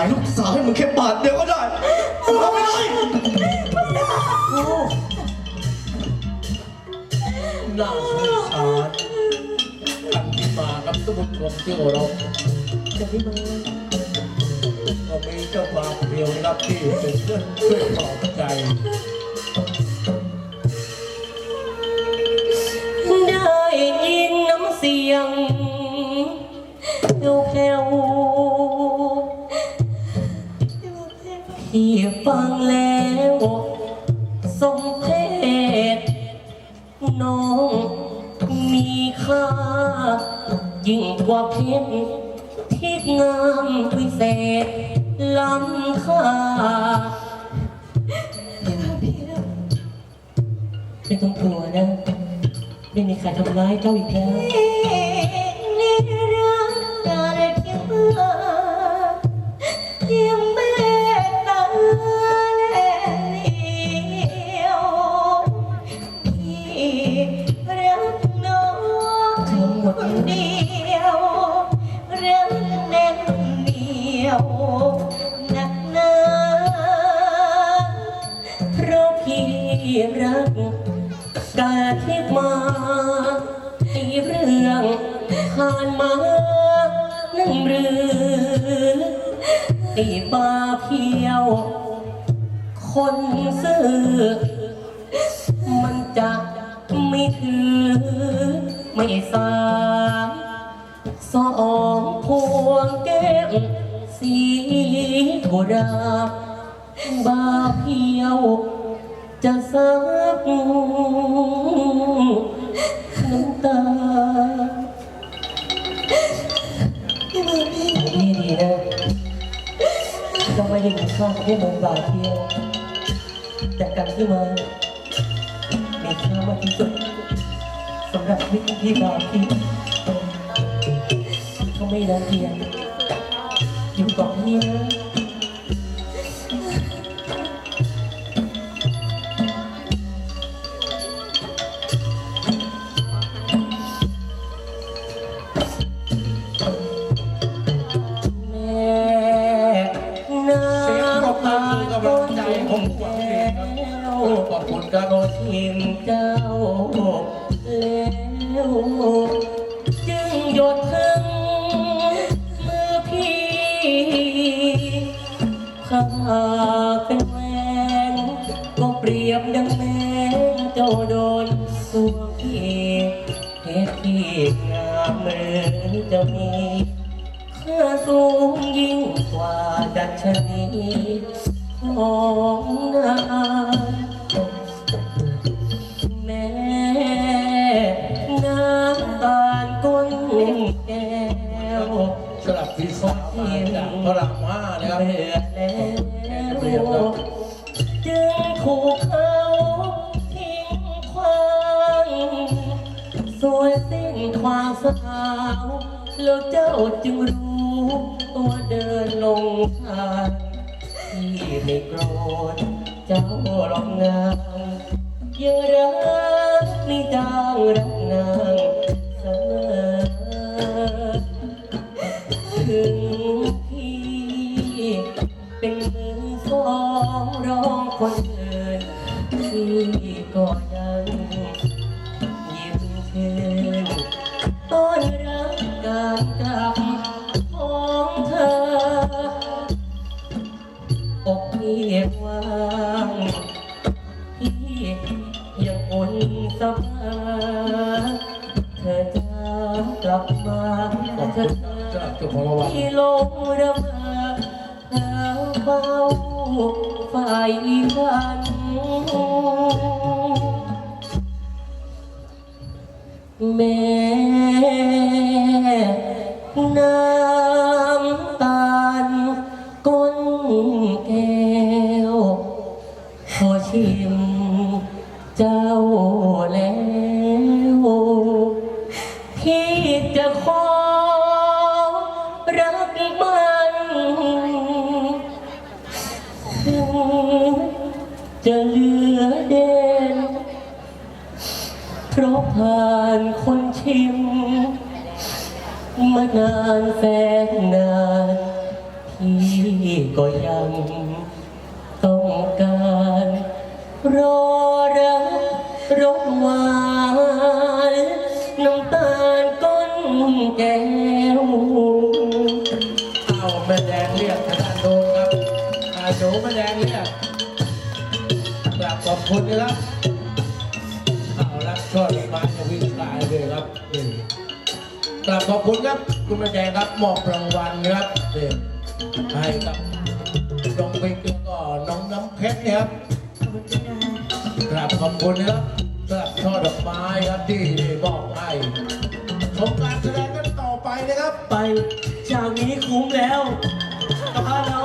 ายลูกสาวให้มึงแค่บาทเดียวก็ได้เอาไปเลยน่าสงสารกันที่มากับสมุทรของที่เราจะพี่มาก็มีเจ้าบ่าวเดียวนะครับที่เป็นเพื่อนช่วยปลอบใจางแล้วสมเพศน้องมีค่า ยิ่งกว่าเพชรที่งามวิเศษล้ำค่า ไม่ต้องกลัวนะ ไม่มีใครทำร้ายเจ้าอีกแล้ว รักกาที่มาให้เรื่องผ่านมานั่งเรือไอ้บาเพียว คนซื่อ มันจะไม่ถือ ไม่สามสองพวงแก้มสีกุหลาบาเพียว จะซักน้ำตานี่ดีนะเราไม่ได้มีค่าแค่มงบาเพียวแต่การที่มามีค่ามากที่สุดสำหรับพี่พี่บาพี่เขาไม่รังเกียจอยู่กับพี่นะ ผมหวังดีครับขอบคุณครับทิมเจ้า แล้วจึงหยดถึงมือพี่ข้าเป็นแมงก็เปรียบดังแมงเจ้าโดนสวงพี่เหตุที่งามเหมือนจะมีเพื่อสูงยิ่งกว่าดัชนี ของนาแม่น้ำตาลก้นแก้วสลับพี่สาวมาจากพระรามห้านะครับเบื่อแล้วจึงถูกเขาทิ้งควางสวยสิ้นความสาวแล้วเจ้าจึงรู้ตัวเดินลงทาง ที่ไม่โกรธเจ้าหรอกนางยังรักไม่จางรักนางเสมอถึงพี่เป็นมือสองรองคนอื่นพี่ก่อน มาเธคุณอสำหรับเจ้าของที่ลงระเบิดแล้วเฝ้าไฟฟันแม่น้ำตาลก้นแก้วพอชิมเจ้า จะเหลือเด่นเพราะผ่านคนชิม มานานแสนนานพี่ก็ยังต้องการรอรับรสหวานน้ำตาลก้นแก้วเอาแม่แดงเรียกอาจารย์โดนครับอาโดแม่แดงเรียก กราบขอบคุณนะครับเอารับช่อดอกไม้จะวิ่งตายเลยครับนี่กราบขอบคุณครับคุณแม่แดงครับมอบรางวัลครับนี่ให้กับน้องบิ๊กแล้วก็น้องน้ำเพชรนะครับกราบขอบคุณนะครับสำหรับช่อดอกไม้ครับที่มอบให้ชมการแสดงกันต่อไปนะครับ ไปฉากนี้คุ้มแล้วกับเรา